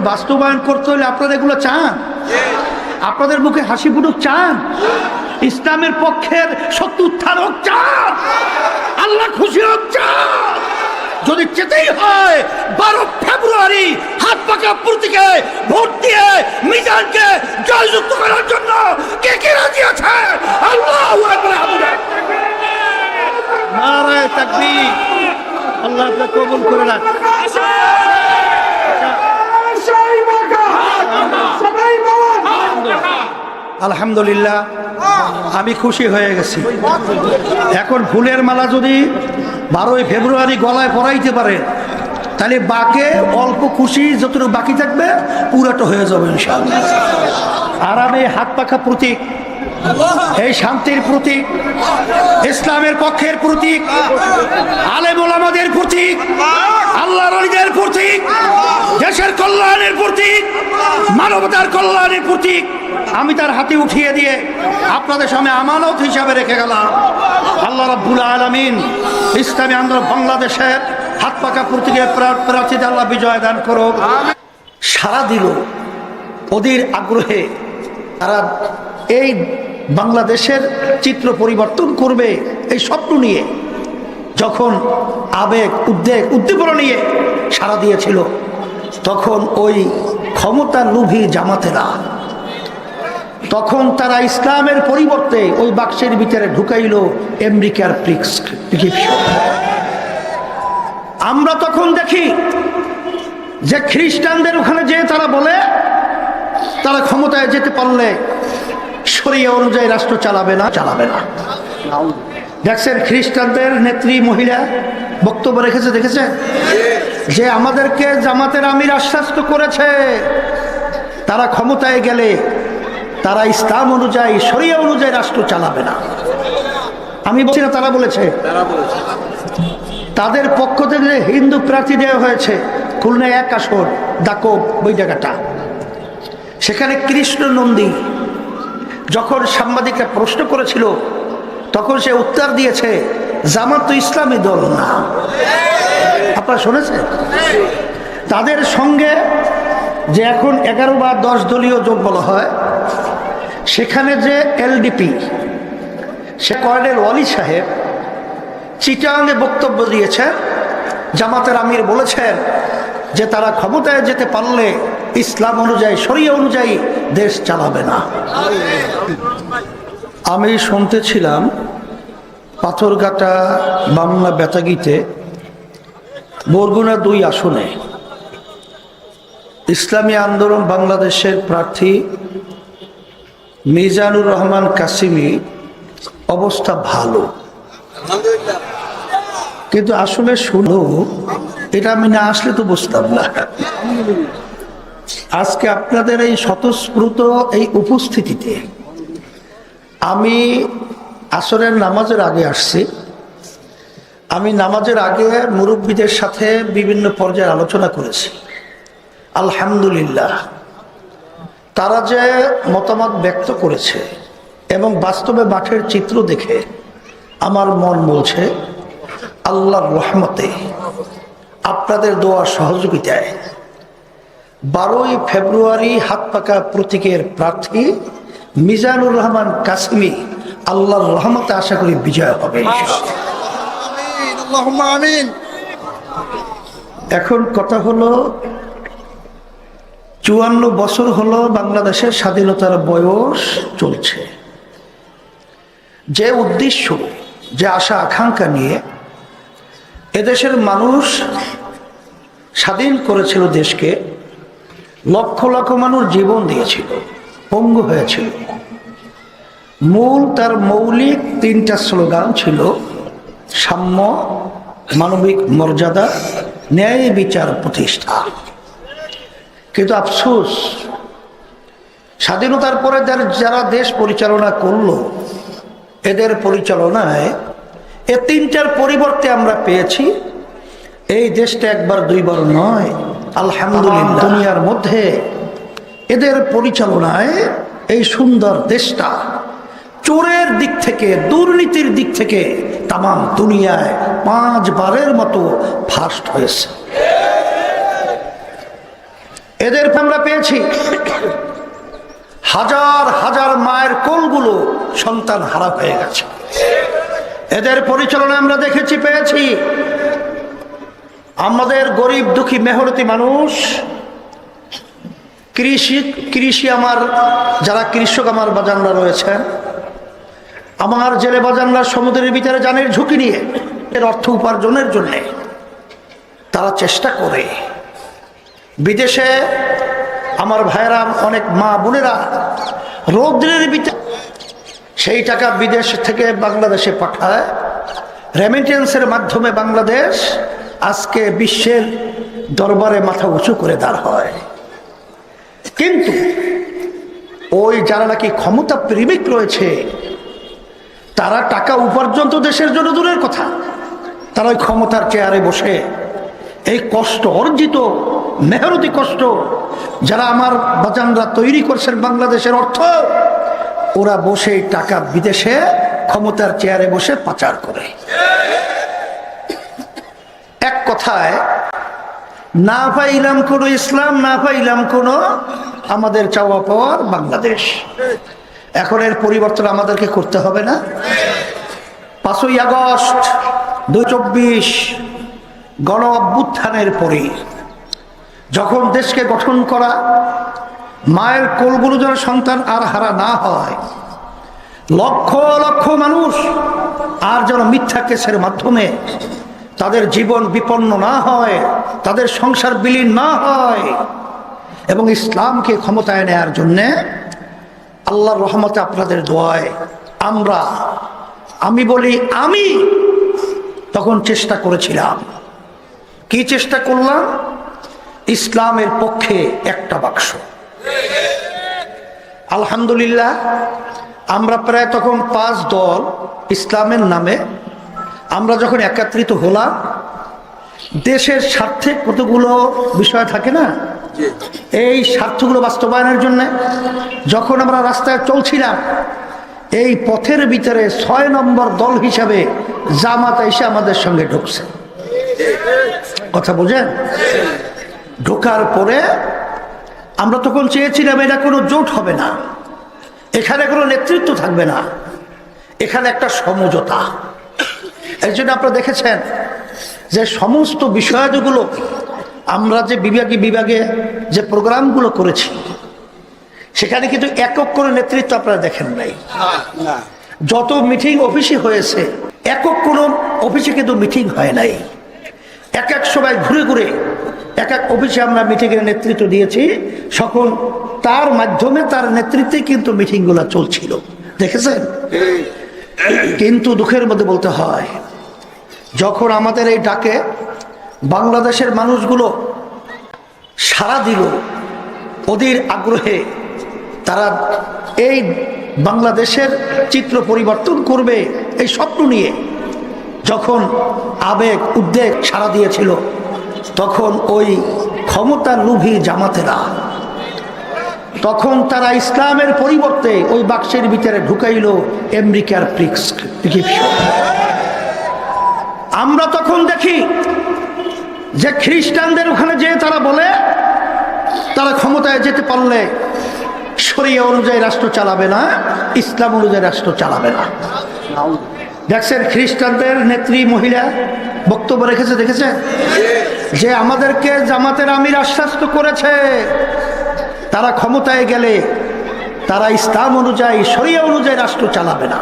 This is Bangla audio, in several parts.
বাস্তবায়ন করতে হলে আপনারা এগুলো চান? আপনাদের মুখে হাসি ফুটুক চান? ইসলামের পক্ষের সত্য উত্থান হোক চান? আল্লাহ খুশি হোক চান? যদি যেতেই হয়, বারো ফেব্রুয়ারি হাত পাকা প্রতীকে ভোট দিয়ে মিজানকে জয়যুক্ত করার জন্য কে কে রাজি আছে? আল্লাহ নারায় তাকবীর। আল্লাহ কবুল করে রাখ আলহামদুলিল্লাহ, আমি খুশি হয়ে গেছি। এখন ফুলের মালা যদি বারোই ফেব্রুয়ারি গলায় পরাইতে পারে, তাহলে বাকে অল্প খুশি যতটুকু বাকি থাকবে, পুরাটা হয়ে যাবে আর আমি হাত পাখা প্রতীক, এই শান্তির প্রতীক, ইসলামের পক্ষের প্রতীক আলেম প্রতীক আল্লাহ প্রতীক, দেশের কল্যাণের প্রতীক, মানবতার কল্যাণের প্রতীক। আমি তার হাতে উঠিয়ে দিয়ে আপনাদের সামনে আমানত হিসাবে রেখে গেলাম। আল্লাহ রাব্বুল আলমিন ইসলামী আন্দোলন বাংলাদেশের হাত পাকা প্রতীকের প্রা- প্রার্থীদের আল্লাহ বিজয় দান করুক। সারা দিল ওদের আগ্রহে তারা এই বাংলাদেশের চিত্র পরিবর্তন করবে এই স্বপ্ন নিয়ে। যখন আবেগ, উদ্বেগ, উদ্দীপনা নিয়ে সারা দিয়েছিল, তখন ওই ক্ষমতা লোভী জামাতেরা তখন তারা ইসলামের পরিবর্তে ওই বাক্সের ভিতরে ঢুকাইল আমেরিকার আমরা তখন দেখি যে খ্রিস্টানদের ওখানে যে তারা বলে, তারা ক্ষমতায় যেতে পারলে সরিয়ে অনুযায়ী রাষ্ট্র চালাবে না চালাবে না। দেখছেন খ্রিস্টানদের নেত্রী মহিলা বক্তব্য রেখেছে দেখেছে যে আমাদেরকে জামাতের আমির আশ্বাস করেছে, তারা ক্ষমতায় গেলে তারা ইসলাম অনুযায়ী সরিয়া অনুযায়ী রাষ্ট্র চালাবে না। আমি বলছি না, তারা বলেছে। তাদের পক্ষ থেকে যে হিন্দু প্রার্থী দেওয়া হয়েছে। খুলনায় এক আসর দাকব ওই জায়গাটা সেখানে কৃষ্ণ নন্দী যখন সাংবাদিকরা প্রশ্ন করেছিল, তখন সে উত্তর দিয়েছে, জামাত ইসলামী দল না। আপনারা শুনেছেন? তাদের সঙ্গে যে এখন এগারো বা দশ দলীয় জোট বলা হয় সেখানে যে এলডিপি, সে কর্নেল ওয়ালি সাহেব চিটাঙ্গে বক্তব্য দিয়েছেন, জামাতের আমির বলেছেন যে তারা ক্ষমতায় যেতে পারলে ইসলাম অনুযায়ী, শরিয়া অনুযায়ী দেশ চালাবে না। আমি শুনতেছিলাম পাথরঘাটা বাংলা বেতাগিতে বরগুনা দুই আসনে ইসলামী আন্দোলন বাংলাদেশের প্রার্থী মিজানুর রহমান কাসিমি অবস্থা ভালো। কিন্তু আসলে শুনো, এটা আমি না আসলে তো বুঝতাম না। আজকে আপনাদের এই স্বতঃস্ফূর্ত এই উপস্থিতিতে আমি আসরের নামাজের আগে আসছি। আমি নামাজের আগে মুরব্বীদের সাথে বিভিন্ন পর্যায়ে আলোচনা করেছি। আলহামদুলিল্লাহ। তারা যে মতামত ব্যক্ত করেছে এবং বাস্তবে মাঠের চিত্র দেখে আমার মন বলছে আল্লাহর রহমতে আপনাদের দোয়া সহযোগিতায় বারোই ফেব্রুয়ারি হাত পাকা প্রতীকের প্রার্থী মিজানুর রহমান কাসিমি আল্লাহর রহমতে আশা করি বিজয় হবে। এখন কথা হলো চুয়ান্ন বছর হলো বাংলাদেশের স্বাধীনতার বয়স চলছে। যে উদ্দেশ্য, যে আশা, আকাঙ্ক্ষা নিয়ে এদেশের মানুষ স্বাধীন করেছিল দেশকে, লক্ষ লক্ষ মানুষ জীবন দিয়েছিল, পঙ্গু হয়েছিল। মূল তার মৌলিক তিনটা স্লোগান ছিল, সাম্য, মানবিক মর্যাদা, ন্যায় বিচার প্রতিষ্ঠা। কিন্তু আফসোস, স্বাধীনতার পরে যার- দেশ পরিচালনা করল, এদের পরিচালনায় এ তিনটার পরিবর্তে আমরা পেয়েছি। এই দেশটা একবার দুইবার নয়, আলহামদুলিল্লাহ। দুনিয়ার মধ্যে এদের পরিচালনায় এই সুন্দর দেশটা চোরের দিক থেকে, দুর্নীতির দিক থেকে তাম দুনিয়ায় পাঁচবারের মতো ফার্স্ট হয়েছে। এদের আমরা পেয়েছি। হাজার হাজার মায়ের কোলগুলো সন্তান হারা হয়ে গেছে। এদের পরিচালনা আমরা দেখেছি, পেয়েছি। আমাদের গরিব দুঃখী মেহরতি মানুষ, কৃষি কৃষি আমার, যারা কৃষক আমার বাজানরা রয়েছে আমার জেলে বাজানরা সমুদ্রের ভিতরে জানের ঝুঁকি নিয়ে এর অর্থ উপার্জনের জন্যে তারা চেষ্টা করে। বিদেশে আমার ভাইয়েরা, অনেক মা বোনেরা রৌদ্রের ভিতরে সেই টাকা বিদেশ থেকে বাংলাদেশে পাঠায়। রেমিটেন্সের মাধ্যমে বাংলাদেশ আজকে বিশ্বের দরবারে মাথা উঁচু করে দাঁড় হয়। কিন্তু ওই যারা নাকি ক্ষমতা প্রেমিক রয়েছে, তারা টাকা উপার্জন তো দেশের জন্য দূরের কথা। তারা ওই ক্ষমতার চেয়ারে বসে এই কষ্ট, অর্জিত, মেহনতি কষ্ট যারা আমার বাজানরা তৈরি করছেন বাংলাদেশের অর্থ, ওরা বসে টাকা বিদেশে ক্ষমতার চেয়ারে বসে পাচার করে। এক কথায়, না পাইলাম কোনো ইসলাম, না পাইলাম কোনো আমাদের চাওয়া পাওয়ার বাংলাদেশ। এখন এর পরিবর্তন আমাদেরকে করতে হবে না। পাঁচই আগস্ট দুই চব্বিশ গণ অভ্যুত্থানের পরে যখন দেশকে গঠন করা, মায়ের কোলগুলো যেন সন্তান আর হারা না হয়, লক্ষ লক্ষ মানুষ আর যেন মিথ্যা কেসের মাধ্যমে তাদের জীবন বিপন্ন না হয়, তাদের সংসার বিলীন না হয় এবং ইসলামকে ক্ষমতায় নেয়ার জন্যে আল্লাহর রহমতে আপনাদের দোয়ায় আমরা, আমি বলি আমি, তখন চেষ্টা করেছিলাম। কি চেষ্টা করলাম? ইসলামের পক্ষে একটা বাক্স। আলহামদুলিল্লাহ, আমরা প্রায় তখন পাঁচ দল ইসলামের নামে, আমরা যখন একত্রিত হলাম, দেশের স্বার্থে কতগুলো বিষয় থাকে না? এই স্বার্থগুলো বাস্তবায়নের জন্য যখন আমরা রাস্তায় চলছিলাম, এই পথের ভিতরে ছয় নম্বর দল হিসাবে জামাত এসে আমাদের সঙ্গে ঢুকছে। কথা বোঝেন? ঢোকার পরে আমরা তখন চেয়েছিলাম এটা কোনো জোট হবে না। এখানে কোনো নেতৃত্ব থাকবে না। এখানে একটা সমঝোতা। এই জন্য আপনারা দেখেছেন যে সমস্ত বিষয়গুলো আমরা যে বিভাগে বিভাগে যে প্রোগ্রামগুলো করেছি, সেখানে কিন্তু একক করে নেতৃত্ব আপনারা দেখেন নাই। যত মিটিং অফিসে হয়েছে, একক কোনো অফিসে কিন্তু মিটিং হয় নাই। এক এক সময় ঘুরে ঘুরে এক এক অফিসে আমরা মিটিংয়ের নেতৃত্ব দিয়েছি। সকল তার মাধ্যমে তার নেতৃত্বে কিন্তু মিটিংগুলো চলছিল। দেখেছেন? কিন্তু দুঃখের মধ্যে বলতে হয়, যখন আমাদের এই ডাকে বাংলাদেশের মানুষগুলো সারা দিল, ওদের আগ্রহে তারা এই বাংলাদেশের চিত্র পরিবর্তন করবে এই স্বপ্ন নিয়ে যখন আবেগ, উদ্বেগ সারা দিয়েছিল, তখন ওই ক্ষমতার লোভী জামাতেরা, তখন তারা ইসলামের পরিবর্তে ওই বাক্সের ভিতরে ঢুকাইল আমেরিকার আমরা তখন দেখি যে খ্রিস্টানদের ওখানে যে তারা বলে, তারা ক্ষমতায় যেতে পারলে শরিয়া অনুযায়ী রাষ্ট্র চালাবে না, ইসলাম অনুযায়ী রাষ্ট্র চালাবে না। দেখছেন খ্রিস্টানদের নেত্রী মহিলা বক্তব্য রেখেছে, দেখেছে? যে আমাদেরকে জামাতের আমির আশ্বাস করেছে। তারা ক্ষমতায় গেলে তারা ইসলাম অনুযায়ী, শরিয়া অনুযায়ী রাষ্ট্র চালাবে না।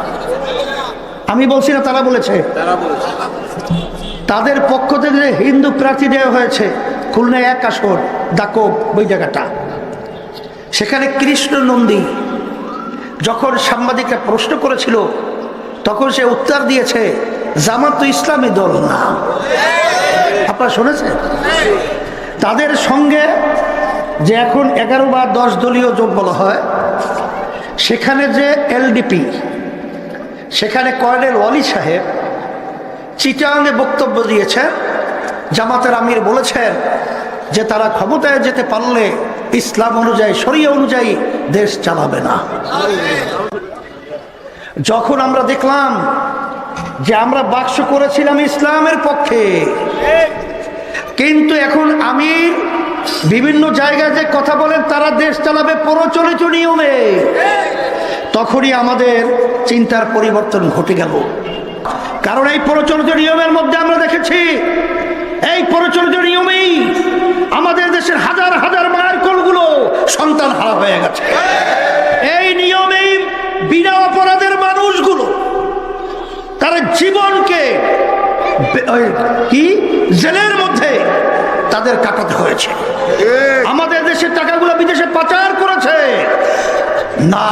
আমি বলছি না, তারা বলেছে। তাদের পক্ষ থেকে হিন্দু প্রার্থী দেওয়া হয়েছে। খুলনায় এক আসর দাকব ওই জায়গাটা সেখানে কৃষ্ণ নন্দী যখন সাংবাদিকরা প্রশ্ন করেছিল তখন সে উত্তর দিয়েছে, জামাত তো ইসলামী দল না। আপনারা শুনেছেন? তাদের সঙ্গে যে এখন এগারো বা দশ দলীয় জোট বলা হয়, সেখানে যে এলডিপি, সেখানে কর্নেল ওয়ালি সাহেব চিটাঙ্গে বক্তব্য দিয়েছেন, জামাতের আমির বলেছেন যে তারা ক্ষমতায় যেতে পারলে ইসলাম অনুযায়ী, শরীয় অনুযায়ী দেশ চালাবে না। যখন আমরা দেখলাম যে আমরা বাক্স করেছিলাম ইসলামের পক্ষে, কিন্তু এখন আমি বিভিন্ন জায়গায় যে কথা বলেন, তারা দেশ চালাবে প্রচলিত নিয়মে। তখনই আমাদের চিন্তার পরিবর্তন ঘটে গেল। কারণ এই প্রচলিত নিয়মের মধ্যে আমরা দেখেছি, এই প্রচলিত নিয়মেই আমাদের দেশের হাজার হাজার মায়ের কোলগুলো সন্তান হারা হয়ে গেছে এই নিয়মেই বিনা অপরাধের মানুষগুলো তার জীবনকে কি? জেলের মধ্যে তাদের কাটাতে হয়েছে। আমাদের দেশের টাকাগুলো বিদেশে পাচার করেছে। না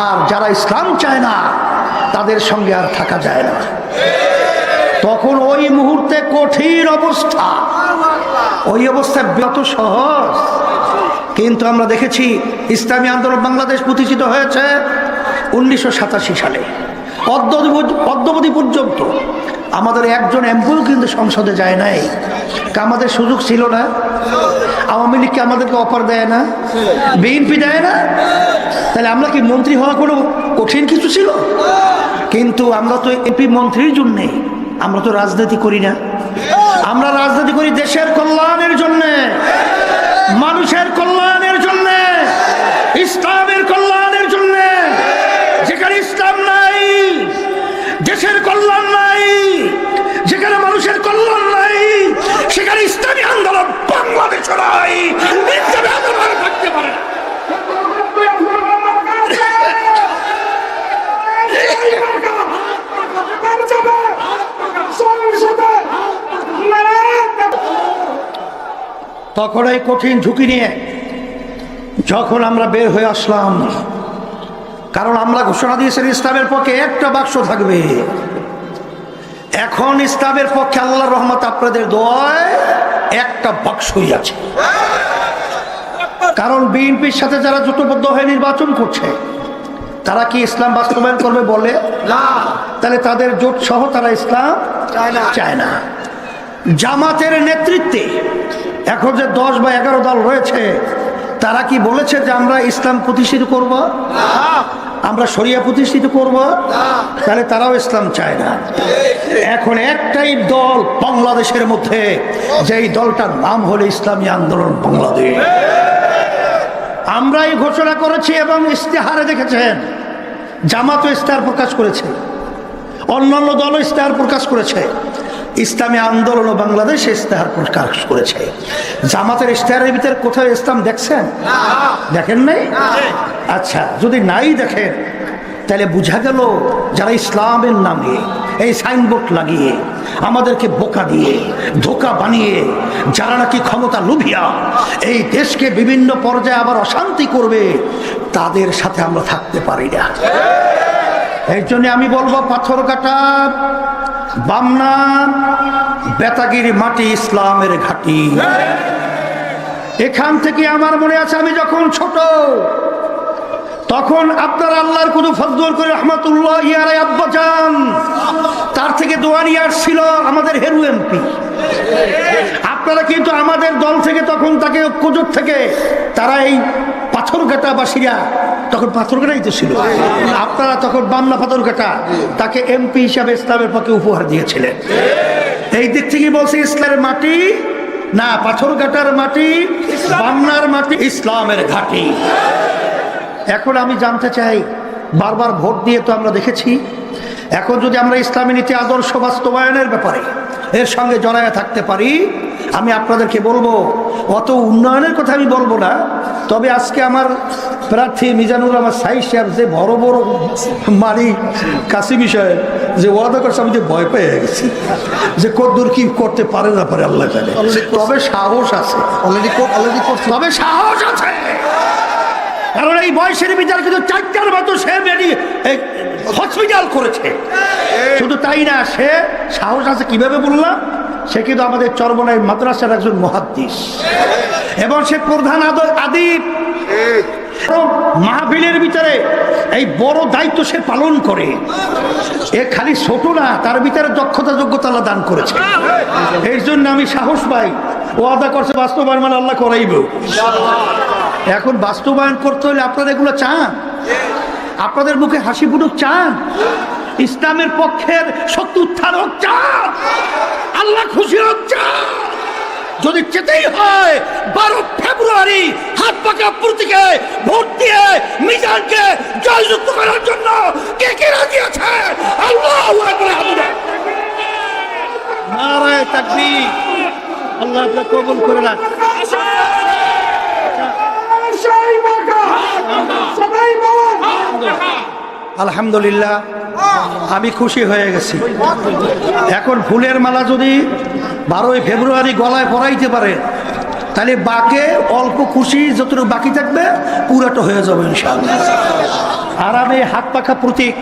আর যারা ইসলাম চায় না তাদের সঙ্গে আর থাকা যায় না। তখন ওই মুহূর্তে কঠিন অবস্থা। ওই অবস্থা যত সহজ। কিন্তু আমরা দেখেছি ইসলামী আন্দোলন বাংলাদেশ প্রতিষ্ঠিত হয়েছে উনিশশো সাতাশি সালে। অদ্যবধি পর্যন্ত। আমাদের একজন এমপিও কিন্তু সংসদে যায় নাই। আমাদের সুযোগ ছিল না। আওয়ামী লীগকে আমাদেরকে অফার দেয় না? বিএনপি দেয় না? তাহলে আমরা কি মন্ত্রী হওয়া কোনো কঠিন কিছু ছিল? কিন্তু আমরা তো এমপি মন্ত্রীর জন্যে, আমরা তো রাজনীতি করি না। আমরা রাজনীতি করি দেশের কল্যাণের জন্যে, মানুষের কল্যাণের জন্য, ইসলামের আন্দোলন থাকতে পারে না। তখন এই কঠিন ঝুঁকি নিয়ে যখন আমরা বের হয়ে আসলাম, কারণ আমরা ঘোষণা দিয়েছেন ইসলামের পক্ষে একটা বাক্স থাকবে। এখন ইসলামের পক্ষে আল্লাহ রহমত আপনাদের দোয়ায় একটা বাক্সই আছে। কারণ বিএনপির সাথে যারা জোটবদ্ধ হয়ে নির্বাচন করছে তারা কি ইসলাম বাস্তবায়ন করবে বলে? না। তাহলে তাদের জোট সহ তারা ইসলাম চায় না। জামাতের নেতৃত্বে এখন যে দশ বা এগারো দল রয়েছে তারা কি বলেছে যে আমরা ইসলাম প্রতিষ্ঠিত করব? আমরা শরিয়া প্রতিষ্ঠিত করব? তাহলে তারাও ইসলাম চায় না। এখন একটাই দল বাংলাদেশের মধ্যে, যেই দলটার নাম হলো ইসলামী আন্দোলন বাংলাদেশ। আমরাই ঘোষণা করেছি এবং ইশতেহারে দেখেছেন, জামাতও ইশতেহার প্রকাশ করেছে। অন্যান্য দলও ইশতেহার প্রকাশ করেছে। ইসলামী আন্দোলন ও বাংলাদেশ ইশতেহার প্রকাশ করেছে। জামাতের ইশতেহারের ভিতরে কোথাও ইসলাম দেখছেন? দেখেন নাই? আচ্ছা যদি নাই দেখেন, তাহলে বোঝা গেল যারা ইসলামের নামে এই সাইনবোর্ড লাগিয়ে আমাদেরকে বোকা দিয়ে, ধোকা বানিয়ে, যারা নাকি ক্ষমতা লুভিয়া, এই দেশকে বিভিন্ন পর্যায়ে আবার অশান্তি করবে, তাদের সাথে আমরা থাকতে পারি না। এই জন্য আমি বলব পাথর কাটা বামনা বেতাগিরি মাটি ইসলামের ঘাটি। এখান থেকে আমার মনে আছে আমি যখন ছোট তখন আপনার আল্লাহর কুদু ফজল করে রহমতুল্লাহ ইয়ারাই আব্বাজান তার থেকে দোয়ানি আসছিল আমাদের হেরু এমপি। আপনারা কিন্তু আমাদের দল থেকে তখন তাকে ঐক্যজোট থেকে তারা এই পাথরঘাটা বাসীরা তখন পাথরঘাটাই তো ছিল। আপনারা তখন বামনা পাথরঘাটা তাকে এমপি হিসাবে ইসলামের পক্ষে উপহার দিয়েছিলেন। এই দিক থেকে বলছে ইসলামের মাটি, না, পাথরঘাটার মাটি, বামনার মাটি, ইসলামের ঘাটি। এখন আমি জানতে চাই বারবার ভোট দিয়ে তো আমরা দেখেছি এখন যদি আমরা ইসলামী নীতি আদর্শ বাস্তবায়নের ব্যাপারে এর সঙ্গে জড়ায় থাকতে পারি আমি আপনাদেরকে বলব অত উন্নয়নের কথা আমি বলব না তবে আজকে আমার প্রার্থী মিজানুর আমার সাই সাহেব যে বড় বড় মারি কাশি বিষয়ে যে ওয়াদা করছে আমি যে ভয় পেয়ে গেছি যে কদ্দূর কি করতে পারে না পারে আল্লাহ জানে। তবে সাহস আছে। অলরেডি অলরেডি তবে সাহস আছে। কারণ এই বয়সের বিচার কিন্তু চারটার মতো সে বেরি হসপিটাল করেছে। শুধু তাই না সে সাহস আছে কীভাবে বললাম সে কিন্তু আমাদের চরমনাই মাদ্রাসার একজন মহাদ্দিস। এবং সে প্রধান আদ- আদিব। মাহফিলের ভিতরে এই বড় দায়িত্ব সে পালন করে। এ খালি ছোট না তার ভিতরে দক্ষতা যোগ্যতা আল্লাহ দান করেছে। এই। জন্য আমি সাহস পাই। ও আদা করছে বাস্তবায়ন মানে আল্লাহ করাইব। এখন বাস্তবায়ন করতে হলে আপনারা এগুলো চান? আপনাদের মুখে হাসি ফুটুক চান? ইসলামের পক্ষের সত্য উত্থান হোক চান? আল্লাহ খুশি হোক চান? যদি যেতেই হয়, বারো ফেব্রুয়ারি হাত পাকা প্রতীকে ভোট দিয়ে মিজানকে জয়যুক্ত করার জন্য কে কে রাজি আছে? আল্লাহ নারায় তাকবীর। আল্লাহ কবুল করে রাখ। আলহামদুলিল্লাহ, আমি খুশি হয়ে গেছি। এখন ফুলের মালা যদি বারোই ফেব্রুয়ারি গলায় পরাইতে পারে, তাহলে বাকে অল্প খুশি যতটুকু বাকি থাকবে, পুরাটা হয়ে যাবে ইনশাআল্লাহ। আর আমি হাত পাখা প্রতীক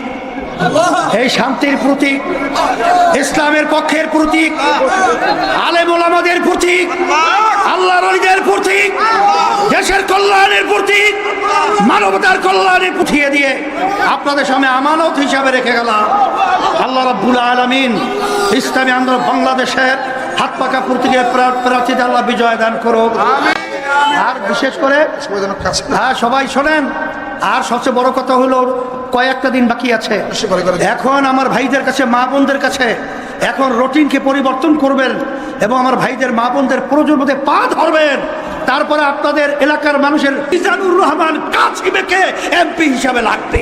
এই শান্তির প্রতীক ইসলামের পক্ষের প্রতীক আলেম ওলামাদের প্রতীক আল্লাহ রলিদের প্রতীক দেশের কল্যাণের প্রতীক মানবতার কল্যাণের পুঠিয়ে দিয়ে আপনাদের সামনে আমানত হিসাবে রেখে গেলাম। আল্লাহ রাব্বুল আলমিন ইসলামী আন্দোলন বাংলাদেশের হাত পাকা প্রতীকের প্রা- প্রার্থীদের আল্লাহ বিজয় দান করুক। আর বিশেষ করে। হ্যাঁ সবাই শোনেন। আর সবচেয়ে বড় কথা হলো কয়েকটা দিন বাকি আছে। এখন আমার ভাইদের কাছে, মা বোনদের কাছে এখন রুটিনকে পরিবর্তন করবেন এবং আমার ভাইদের, মা বোনদের প্রয়োজন মধ্যে পা ধরবেন। তারপরে আপনাদের এলাকার মানুষের ইজানুর রহমান কাছিমেকে এমপি হিসাবে লাগবে।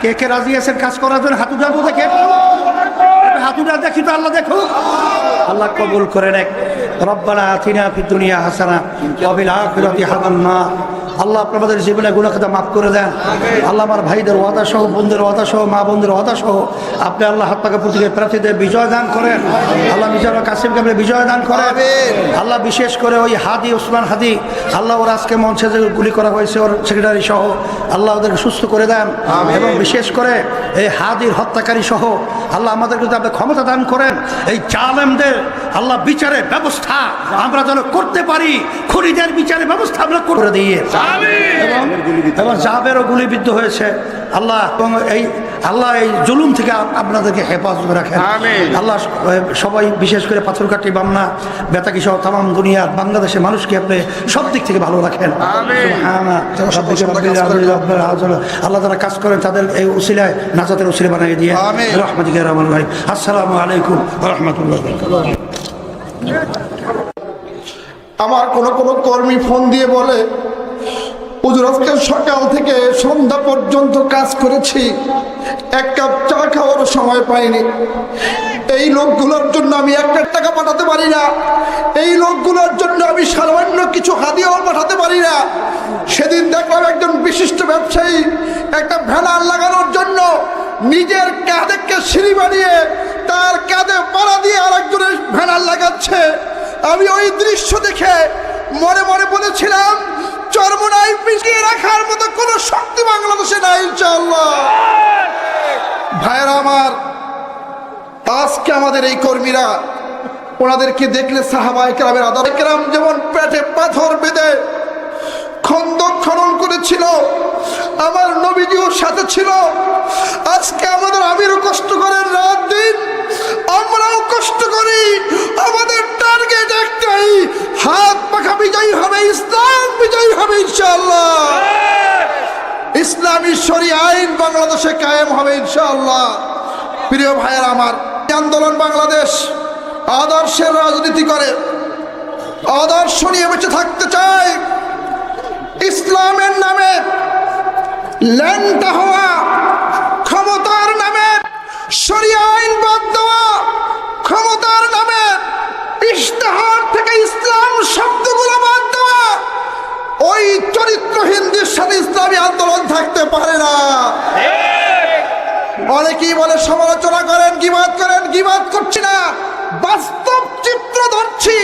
কে কে রাজি আছেন কাজ করার জন্য? হাতুটা তো দেখে। হাতুটা দেখি তো আল্লাহ দেখো আল্লাহ কবুল করে নেক। রব্বানা আতিনা ফিদ হাসানা ওয়া ফিল আল্লাহ আপনি আমাদের জীবনে গুণাখাতা মাফ করে দেন। আল্লাহ আমার ভাইদের ওয়াদা সহ বোনদের ওয়াদা সহ মা বোনদের ওয়াদা সহ আপনি আল্লাহ হাত পাকা প্রতীকের প্রার্থীদের বিজয় দান করেন। আল্লাহ মিজানুর কাসিমকে আপনি বিজয় দান করেন। আল্লাহ বিশেষ করে ওই হাদি ওসমান হাদি আল্লাহ ওর আজকে মঞ্চে যে গুলি করা হয়েছে ওর সেক্রেটারি সহ আল্লাহ ওদেরকে সুস্থ করে দেন। এবং বিশেষ করে এই হাদির হত্যাকারী সহ আল্লাহ আমাদেরকে যদি আপনি ক্ষমতা দান করেন এই জালেমদের আল্লাহ বিচারের ব্যবস্থা আমরা যেন করতে পারি খুনিদের বিচারের ব্যবস্থা আমরা করে দিয়ে এবং এবং জাবেরও গুলিবিদ্ধ হয়েছে। আল্লাহ এবং এই আল্লাহ এই জুলুম থেকে আপ- আপনাদেরকে হেফাজত রাখেন। আল্লাহ সবাই বিশেষ করে পাথরকাটি বামনা বেতাকি সহ তাম দুনিয়ার বাংলাদেশের মানুষকে আপনি সব দিক থেকে ভালো রাখেন। আল্লাহ যারা কাজ করেন তাদের এই উসিলায় নাজাতের উসিলা বানিয়ে দিয়ে আমিন। রহমান ভাই আসসালামু আলাইকুম রহমতুল্লাহ আমার কোনো কোনো কর্মী ফোন দিয়ে বলে, হুজুর, আজকে সকাল থেকে সন্ধ্যা পর্যন্ত কাজ করেছি, এক কাপ চা খাওয়ারও সময় পাইনি। এই লোকগুলোর জন্য আমি একটা টাকা পাঠাতে পারি না। এই লোকগুলোর জন্য আমি সামান্য কিছু হাদিয়াও পাঠাতে পারি না। সেদিন দেখলাম একজন বিশিষ্ট ব্যবসায়ী একটা ভ্যানার লাগানোর জন্য নিজের কাঁধেকে সিঁড়ি বানিয়ে তার কাঁধে পাড়া দিয়ে আরেকজনের ভ্যানার লাগাচ্ছে। আমি ওই দৃশ্য দেখে মনে মনে বলেছিলাম চর্মনাই পিছিয়ে রাখার মতো কোনো শক্তি বাংলাদেশে নাই, ইনশাআল্লাহ। ভাইয়েরা আমার, আজকে আমাদের এই কর্মীরা, ওনাদেরকে দেখলে সাহাবাই কেরামের আদার। কেরাম যেমন পেটে পাথর বেঁধে খন্দক খনন করেছিল, আমার নবীজিও সাথে ছিল। আজকে আমাদের আমিরও কষ্ট করেন রাত দিন, আমরাও কষ্ট করি। আমাদের টার্গেট একটাই, হাত পাখা বিজয়ী হবে, ইসলাম বিজয়ী হবে ইনশাল্লাহ ইসলামী শরী আইন বাংলাদেশে কায়েম হবে ইনশাল্লাহ প্রিয় ভাইয়ের আমার আন্দোলন বাংলাদেশ আদর্শের রাজনীতি করে। আদর্শ নিয়ে বেঁচে থাকতে চায়। ইসলামের নামে হওয়া ক্ষমতার নামে আইন বাদ দেওয়া ক্ষমতার নামে ইশতেহার থেকে ইসলাম শব্দগুলো বাদ দেওয়া ওই চরিত্রহীনদের সাথে ইসলামী আন্দোলন থাকতে পারে না। অনেকেই বলে সমালোচনা করেন গিবাদ করেন গিবাদ করছি না। বাস্তব চিত্র ধরছি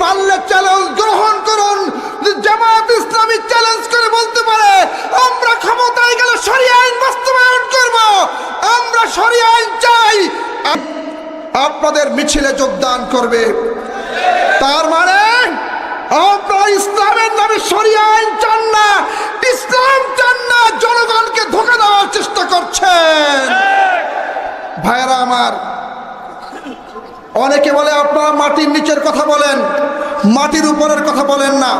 পারলে চ্যালেঞ্জ গ্রহণ করুন জামাত ইসলামী চ্যালেঞ্জ করে বলতে পারে আমরা ক্ষমতায় গেলে সরিয়ে আইন বাস্তবায়ন করব আমরা সরিয়ে আইন চাই আপনাদের মিছিলে যোগদান করবে তার মানে ইসলামের নামে সরিয়ে আইন চান না, ইসলাম চান না, জনগণকে ধোকা দেওয়ার চেষ্টা করছেন। ভাইয়েরা আমার, অনেকে বলে আপনারা মাটির নিচের কথা বলেন, মাটির উপরের কথা বলেন না।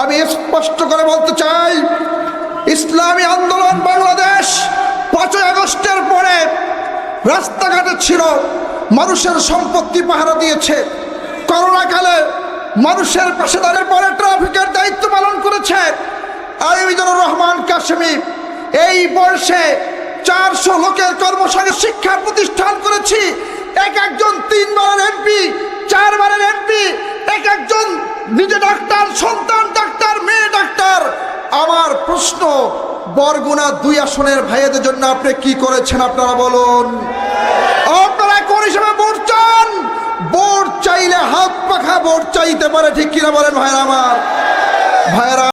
আমি স্পষ্ট করে বলতে চাই, ইসলামী আন্দোলন বাংলাদেশ পাঁচই আগস্টের পরে রাস্তাঘাটে ছিল। মানুষের সম্পত্তি পাহারা দিয়েছে। করোনা কালে মানুষের পাশে দাঁড়িয়ে পরে ট্রাফিকের দায়িত্ব পালন করেছে। আমি রহমান কাশ্মীর এই বয়সে চারশো লোকের কর্মসংস্থান শিক্ষা প্রতিষ্ঠান করেছি। এক একজন তিনবারের এমপি, চারবারের এমপি, এক একজন নিজে ডাক্তার, সন্তান ডাক্তার, মেয়ে ডাক্তার। আমার প্রশ্ন, বরগুনা দুই আসনের ভাইয়াদের জন্য আপনি কি করেছেন আপনারা বলুন। হিসেবে ভোট চান? ভোট চাইলে হাত পাখা ভোট চাইতে পারে, ঠিক কিনা বলেন ভাইরা আমার? ভাইরা